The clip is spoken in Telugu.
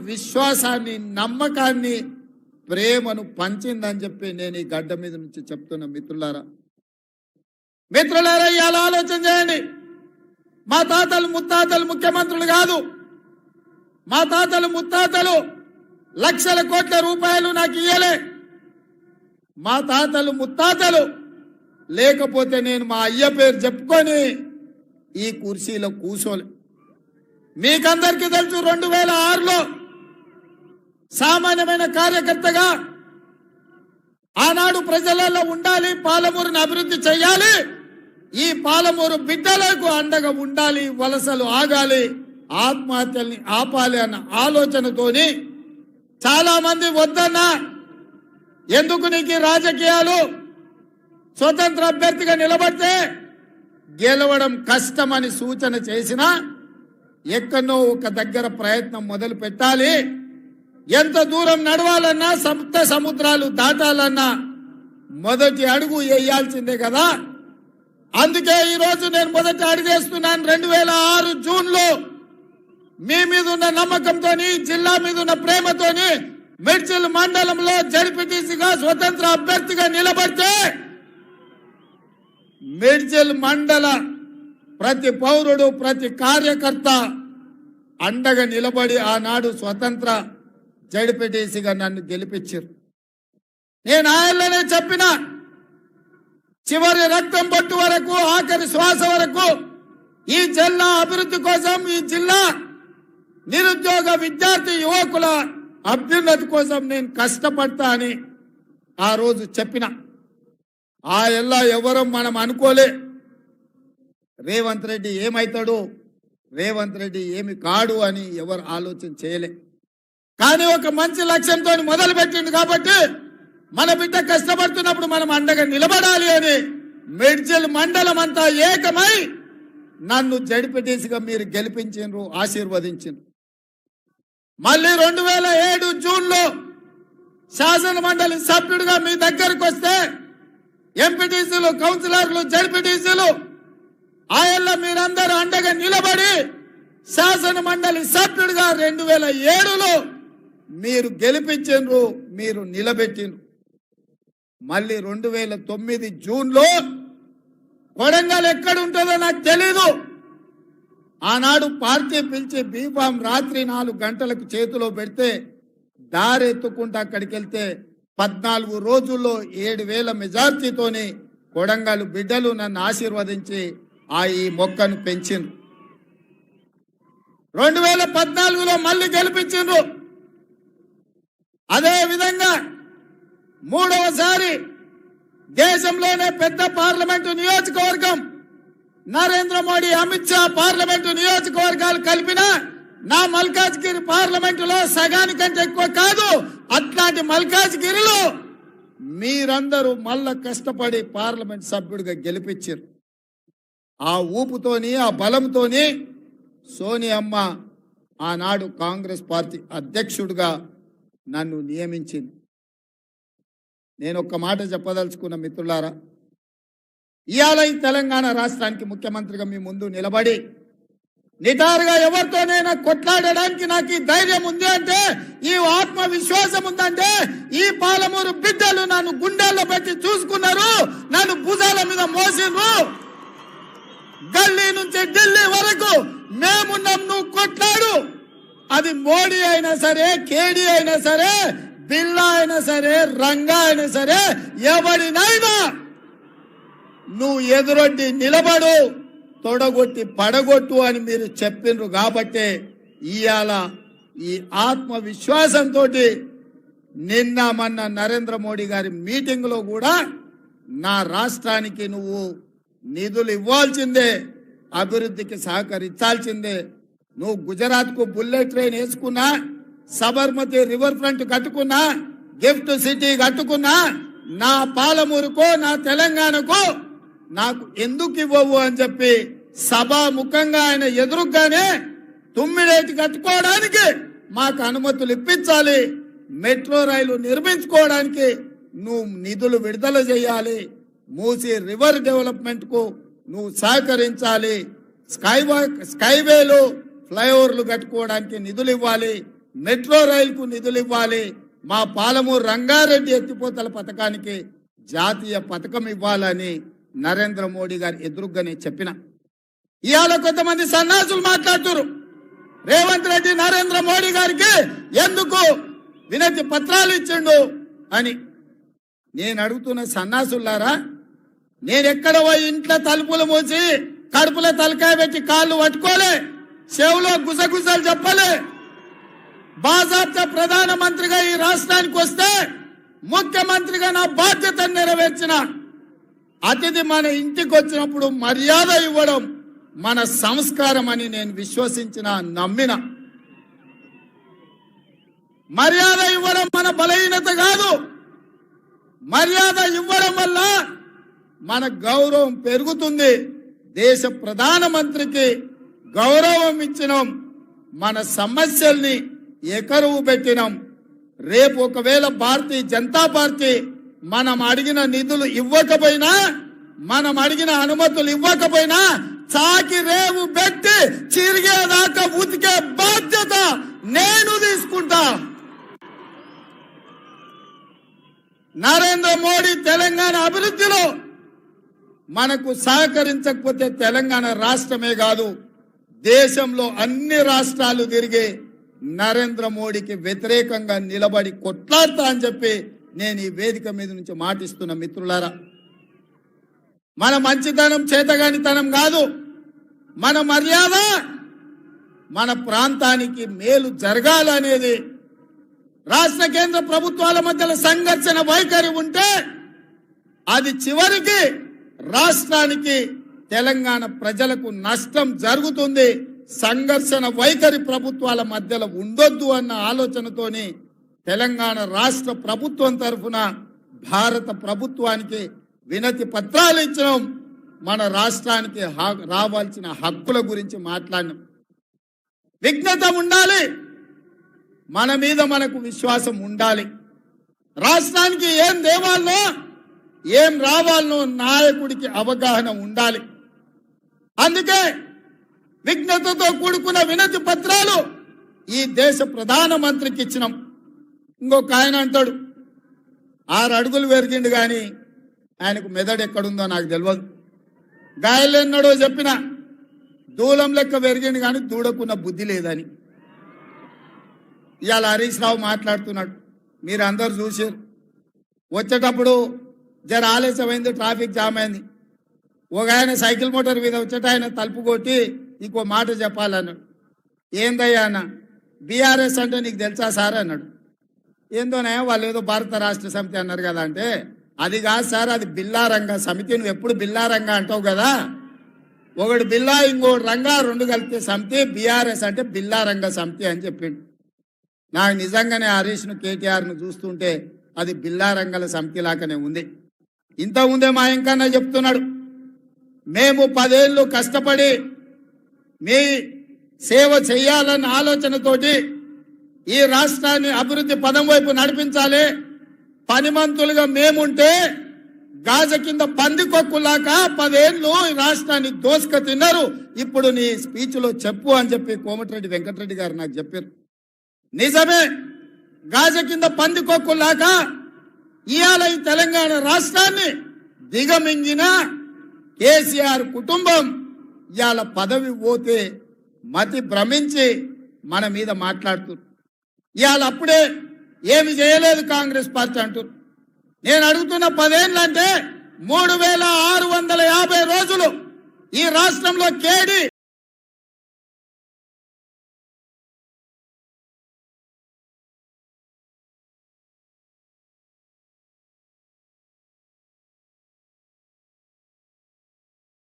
విశ్వాసాన్ని నమ్మకాన్ని ప్రేమను పంచిందని చెప్పి నేను ఈ గడ్డ మీద నుంచి చెప్తున్నా మిత్రులారా. మిత్రులారా ఇలా ఆలోచన చేయండి. మా తాతలు ముత్తాతలు ముఖ్యమంత్రులు కాదు. మా తాతలు ముత్తాతలు లక్షల కోట్ల రూపాయలు నాకు ఇయ్యలే. మా తాతలు ముత్తాతలు లేకపోతే నేను మా అయ్య పేరు చెప్పుకొని ఈ కుర్చీలో కూర్చోలే మీకందరికీ తెలుసు రెండు వేల ఆరులో సామాన్యమైన కార్యకర్తగా ఆనాడు ప్రజలలో ఉండాలి పాలమూరుని అభివృద్ధి చేయాలి ఈ పాలమూరు బిడ్డలకు అండగా ఉండాలి వలసలు ఆగాలి ఆత్మహత్యల్ని ఆపాలి అన్న ఆలోచనతోని చాలా మంది వద్దన్నా. ఎందుకు నీకు రాజకీయాలు? స్వతంత్ర అభ్యర్థిగా నిలబడితే గెలవడం కష్టమని సూచన చేసినా ఎక్కడో ఒక దగ్గర ప్రయత్నం మొదలు పెట్టాలి ఎంత దూరం నడవాలన్నా సప్త సముద్రాలు దాటాలన్నా మొదటి అడుగు వేయాల్సిందే కదా. అందుకే ఈరోజు నేను మొదటి అడిగేస్తున్నాను రెండు వేల ఆరు జూన్లో మీ మీద ఉన్న నమ్మకంతో జిల్లా మీద ఉన్న ప్రేమతోని మిర్చిల్ మండలంలో జడ్పీటీసీగా స్వతంత్ర అభ్యర్థిగా నిలబడితే మిర్చిల్ మండల ప్రతి పౌరుడు ప్రతి కార్యకర్త అండగా నిలబడి ఆనాడు స్వతంత్ర జడిపెట్టేసిగా నన్ను గెలిపించారు. నేను ఆయనలోనే చెప్పిన చివరి రక్తం పట్టు వరకు ఆఖరి శ్వాస వరకు ఈ జిల్లా అభివృద్ధి కోసం ఈ జిల్లా నిరుద్యోగ విద్యార్థి యువకుల అభ్యున్నతి కోసం నేను కష్టపడతా అని ఆ రోజు చెప్పిన. ఆ ఎల్లా ఎవరం మనం అనుకోలే. రేవంత్ రెడ్డి ఏమవుతాడు రేవంత్ రెడ్డి ఏమి కాడు అని ఎవరు ఆలోచన చేయలే. కానీ ఒక మంచి లక్ష్యంతో మొదలు పెట్టింది కాబట్టి మన బిడ్డ కష్టపడుతున్నప్పుడు మనం అండగా నిలబడాలి అని మెడ్జల్ మండలం అంతా ఏకమై నన్ను జడిపెట్టేసిగా మీరు గెలిపించిండ్రు ఆశీర్వదించిండ్రు మళ్ళీ రెండు వేల ఏడు జూన్లో శాసన మండలి సభ్యుడిగా మీ దగ్గరకు వస్తే ఎంపీటీసీలు కౌన్సిలర్లు జడిపిటీసీలు ఆయల్లో మీరందరూ అండగా నిలబడి శాసన మండలి సభ్యుడిగా రెండు వేల ఏడులో మీరు గెలిపించిండ్రు మీరు నిలబెట్టిండ్రు. మళ్ళీ రెండు వేల తొమ్మిది జూన్లో కొడంగల్ ఎక్కడ ఉంటుందో నాకు తెలీదు. ఆనాడు పార్టీ పిలిచి బీఫామ్ రాత్రి నాలుగు గంటలకు చేతిలో పెడితే దారెత్తుకుంటూ అక్కడికి వెళ్తే పద్నాలుగు రోజుల్లో ఏడు వేల మెజార్టీతోని కొడంగల్ బిడ్డలు నన్ను ఆశీర్వదించి ఆ ఈ మొక్కను పెంచిండ్రు. రెండు వేల పద్నాలుగులో మళ్ళీ గెలిపించిండ్రు. అదే విధంగా మూడవసారి దేశంలోనే పెద్ద పార్లమెంటు నియోజకవర్గం నరేంద్ర మోడీ అమిత్ షా పార్లమెంటు నియోజకవర్గాలు కలిపిన నా మల్కాజ్గిరి పార్లమెంటులో సగానికంటే ఎక్కువ కాదు. అట్లాంటి మల్కాజ్గిరిలో మీరందరూ మళ్ళా కష్టపడి పార్లమెంట్ సభ్యుడిగా గెలిపించారు. ఆ ఊపుతోని ఆ బలంతోని సోనియమ్మ ఆనాడు కాంగ్రెస్ పార్టీ అధ్యక్షుడిగా నన్ను నియమించింది. నేను ఒక్క మాట చెప్పదలుచుకున్న మిత్రులారా ఇవాళ ఈ తెలంగాణ రాష్ట్రానికి ముఖ్యమంత్రిగా మీ ముందు నిలబడి నిటారుగా ఎవరితోనైనా కొట్లాడడానికి నాకు ఈ ధైర్యం ఉంది అంటే ఈ ఆత్మవిశ్వాసం ఉందంటే ఈ పాలమూరు బిడ్డలు నన్ను గుండెల్లో పెట్టి చూసుకున్నారు నన్ను భుజాల మీద మోసిండ్రు. గల్లీ నుంచి ఢిల్లీ వరకు మేమున్నాం నువ్వు కొట్లాడు. అది మోడీ అయినా సరే కేడీ అయినా సరే బిల్లా అయినా సరే రంగా అయినా సరే ఎవరినైనా నువ్వు ఎదురొడ్డి నిలబడు తొడగొట్టి పడగొట్టు అని మీరు చెప్పిండ్రు కాబట్టే ఇవాళ ఈ ఆత్మవిశ్వాసంతో నిన్న మొన్న నరేంద్ర మోడీ గారి మీటింగ్లో కూడా నా రాష్ట్రానికి నువ్వు నిధులు ఇవ్వాల్సిందే అభివృద్ధికి సహకరించాల్సిందే నువ్వు గుజరాత్కు బుల్లెట్ ట్రైన్ వేసుకున్నా సబర్మతి రివర్ ఫ్రంట్ కట్టుకున్నా గిఫ్ట్ సిటీ కట్టుకున్నా నా పాలమూరుకో నా తెలంగాణకు నాకు ఎందుకు ఇవ్వవు అని చెప్పి సభాముఖంగా ఆయన ఎదురుగానే తుమ్మిడేటి కట్టుకోవడానికి మాకు అనుమతులు ఇప్పించాలి. మెట్రో రైలు నిర్మించుకోవడానికి నువ్వు నిధులు విడుదల చేయాలి. మూసి రివర్ డెవలప్మెంట్కు నువ్వు సహకరించాలి. స్కై స్కైవేలు ఫ్లైఓవర్లు కట్టుకోవడానికి నిధులు ఇవ్వాలి మెట్రో రైలుకు నిధులు ఇవ్వాలి మా పాలమూరు రంగారెడ్డి ఎత్తిపోతల పథకానికి జాతీయ పథకం ఇవ్వాలని నరేంద్ర మోడీ గారు ఎదురుగానే చెప్పిన. ఇవాళ కొంతమంది సన్నాసులు మాట్లాడుతున్నారు. రేవంత్ రెడ్డి నరేంద్ర మోడీ గారికి ఎందుకు వినతి పత్రాలు ఇచ్చిండు అని. నేను అడుగుతున్న సన్నాసులారా నేను ఎక్కడ పోయి ఇంట్లో తలుపులు మూసి కడుపులో తలకాయ పెట్టి కాళ్ళు పట్టుకోలే. చెవులో గుసగుసలు చెప్పలే బాజాబ్తా ప్రధానమంత్రిగా ఈ రాష్ట్రానికి వస్తే ముఖ్యమంత్రిగా నా బాధ్యతను నెరవేర్చిన అతిథి మన ఇంటికి వచ్చినప్పుడు మర్యాద ఇవ్వడం మన సంస్కారం అని నేను విశ్వసించిన నమ్మిన. మర్యాద ఇవ్వడం మన బలహీనత కాదు. మర్యాద ఇవ్వడం వల్ల మన గౌరవం పెరుగుతుంది. దేశ ప్రధానమంత్రికి గౌరవం ఇచ్చినాం. మన సమస్యల్ని ఎకరువు పెట్టినాం. రేపు ఒకవేళ భారతీయ జనతా పార్టీ మనం అడిగిన నిధులు ఇవ్వకపోయినా మనం అడిగిన అనుమతులు ఇవ్వకపోయినా చాకి రేవు పెట్టి చిరిగేదాకా ఉతికే బాధ్యత నేను తీసుకుంటా. నరేంద్ర మోడీ తెలంగాణ అభివృద్ధిలో మనకు సహకరించకపోతే తెలంగాణ రాష్ట్రమే కాదు. దేశంలో అన్ని రాష్ట్రాలు తిరిగి నరేంద్ర మోడీకి వ్యతిరేకంగా నిలబడి కొట్లాడతా అని చెప్పి నేను ఈ వేదిక మీద నుంచి మాటిస్తున్న మిత్రులారా. మన మంచితనం చేతగానితనం కాదు. మన మర్యాద మన ప్రాంతానికి మేలు జరగాలనేది. రాష్ట్ర కేంద్ర ప్రభుత్వాల మధ్యలో సంఘర్షణ వైఖరి ఉంటే అది చివరికి రాష్ట్రానికి తెలంగాణ ప్రజలకు నష్టం జరుగుతుంది. సంఘర్షణ వైఖరి ప్రభుత్వాల మధ్యలో ఉండొద్దు అన్న ఆలోచనతోని తెలంగాణ రాష్ట్ర ప్రభుత్వం తరఫున భారత ప్రభుత్వానికి వినతి పత్రాలు ఇచ్చినాం. మన రాష్ట్రానికి రావాల్సిన హక్కుల గురించి మాట్లాడినాం. విఘ్నత ఉండాలి. మన మీద మనకు విశ్వాసం ఉండాలి. రాష్ట్రానికి ఏం దేవాలనో ఏం రావాలనో నాయకుడికి అవగాహన ఉండాలి. అందుకే విఘ్నతతో కూడుకున్న వినతి పత్రాలు ఈ దేశ ప్రధానమంత్రికి ఇచ్చినాం. ఇంకొక ఆయన అంటాడు ఆరు అడుగులు పెరిగిండు కానీ ఆయనకు మెదడు ఎక్కడుందో నాకు తెలియదు గాయలేన్నాడో చెప్పిన దూలం లెక్క పెరిగిండు కానీ దూడకున్న బుద్ధి లేదని. ఇవాళ హరీష్ రావు మాట్లాడుతున్నాడు మీరు అందరు చూసారు వచ్చేటప్పుడు జర ఆలస్యమైంది ట్రాఫిక్ జామ్ అయింది. ఒక ఆయన సైకిల్ మోటార్ మీద వచ్చేట ఆయన తలుపు కొట్టి ఇంకో మాట చెప్పాలన్నాడు. ఏందయ్యా అన్న బీఆర్ఎస్ అంటే నీకు తెలుసా సార్? అన్నాడు. ఏందోనే వాళ్ళు ఏదో భారత రాష్ట్ర సమితి అన్నారు కదా అంటే అది కాదు సార్ అది బిల్లారంగ సమితి. నువ్వు ఎప్పుడు బిల్లా రంగ అంటావు కదా? ఒకడు బిల్లా ఇంకోటి రంగా రెండు కలిపితే సమితి బీఆర్ఎస్ అంటే బిల్లారంగ సమితి అని చెప్పిండు. నాకు నిజంగానే హరీష్ను కేటీఆర్ను చూస్తుంటే అది బిల్లారంగల సమితి లాగానే ఉంది. ఇంత ముందే మా ఇంకన్నా చెప్తున్నాడు. మేము పదేళ్ళు కష్టపడి మీ సేవ చేయాలన్న ఆలోచనతోటి ఈ రాష్ట్రాన్ని అభివృద్ధి పదం వైపు నడిపించాలి. పనిమంతులుగా మేముంటే గాజ కింద పందికొక్కులాగా పదేళ్ళు ఈ రాష్ట్రాన్ని దోసుక తిన్నారు ఇప్పుడు నీ స్పీచ్లో చెప్పు అని చెప్పి కోమటిరెడ్డి వెంకటరెడ్డి గారు నాకు చెప్పారు. నిజమే గాజ కింద పందికొక్కులాగా ఇవాళ ఈ తెలంగాణ రాష్ట్రాన్ని దిగమింగిన కేసీఆర్ కుటుంబం ఇవాళ పదవి పోతే మతి భ్రమించి మన మీద మాట్లాడుతున్నారు ఇవాళ అప్పుడే ఏమి చేయలేదు కాంగ్రెస్ పార్టీ అంటున్నారు నేను అడుగుతున్న పదేళ్ళు అంటే మూడు వేల ఆరు వందల యాభై రోజులు ఈ రాష్ట్రంలో కేడి